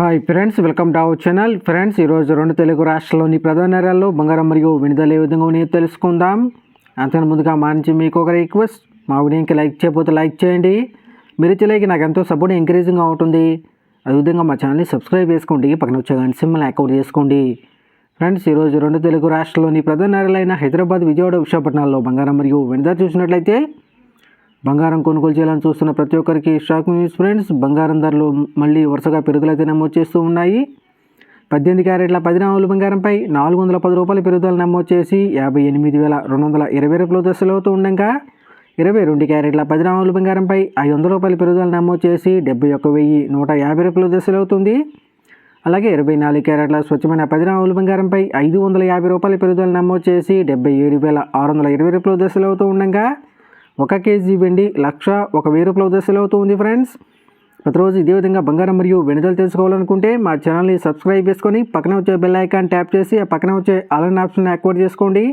Hi friends welcome to our channel friends ఈరోజు రెండు తెలుగు రాష్ట్రాల్లోని ప్రధాన నగరాల్లో బంగారం మరియు విడుదల ఏ విధంగా ఉన్నాయో తెలుసుకుందాం. అంతకు ముందుగా మా నుంచి మీకు ఒక రిక్వెస్ట్ మా వీడియోకి లైక్ చేయకపోతే లైక్ చేయండి. మీరు ఇచ్చలేకి నాకు ఎంతో సపోర్ట్ ఎంకరేజింగ్ ఉంటుంది. అదేవిధంగా మా ఛానల్ని సబ్స్క్రైబ్ చేసుకోండి. పక్కన వచ్చే గంట సింబల్ చేసుకోండి. ఫ్రెండ్స్ ఈరోజు రెండు తెలుగు రాష్ట్రాల్లోని ప్రధాన నగరాలైన హైదరాబాద్ విజయవాడ విశాఖపట్నాల్లో బంగారం మరియు వెనుద చూసినట్లయితే బంగారం కొనుగోలు చేయాలని చూస్తున్న ప్రతి ఒక్కరికి షాక్ న్యూస్ ఫ్రెండ్స్. బంగారం ధరలు మళ్ళీ వరుసగా పెరుగుదలైతే నమోదు చేస్తూ ఉన్నాయి. పద్దెనిమిది క్యారెట్ల పది నాలుగు బంగారంపై నాలుగు వందల పది రూపాయల పెరుగుదల నమోదు చేసి యాభై ఎనిమిది వేల రెండు వందల ఇరవై రూపాయలు దశలు అవుతూ ఉండగా ఇరవై రెండు క్యారెట్ల పది నాలుగు బంగారంపై ఐదు వందల రూపాయల పెరుగుదల నమోదు చేసి డెబ్బై ఒక్క వెయ్యి నూట యాభై రూపాయల దశలు అవుతుంది. అలాగే ఇరవై నాలుగు క్యారెట్ల స్వచ్ఛమైన పది నాలుగు బంగారంపై ఐదు వందల యాభై రూపాయల పెరుగుదల నమోదు చేసి డెబ్బై ఏడు వేల ఆరు వందల ఇరవై రూపాయల దశలు అవుతూ ఉండగా ఒక కేజీ వెండి లక్ష ఒక వెయ్యి రూపాయల సెల్ అవుతుంది ఫ్రెండ్స్ ప్రతిరోజు ఇదే విధంగా బంగారం మరియు వెనుదలు తెలుసుకోవాలనుకుంటే మా ఛానల్ని సబ్స్క్రైబ్ చేసుకొని పక్కన వచ్చే బెల్ ఐకాన్ ట్యాప్ చేసి ఆ పక్కన వచ్చే ఆల్ ఆప్షన్ యాక్టివేట్ చేసుకోండి.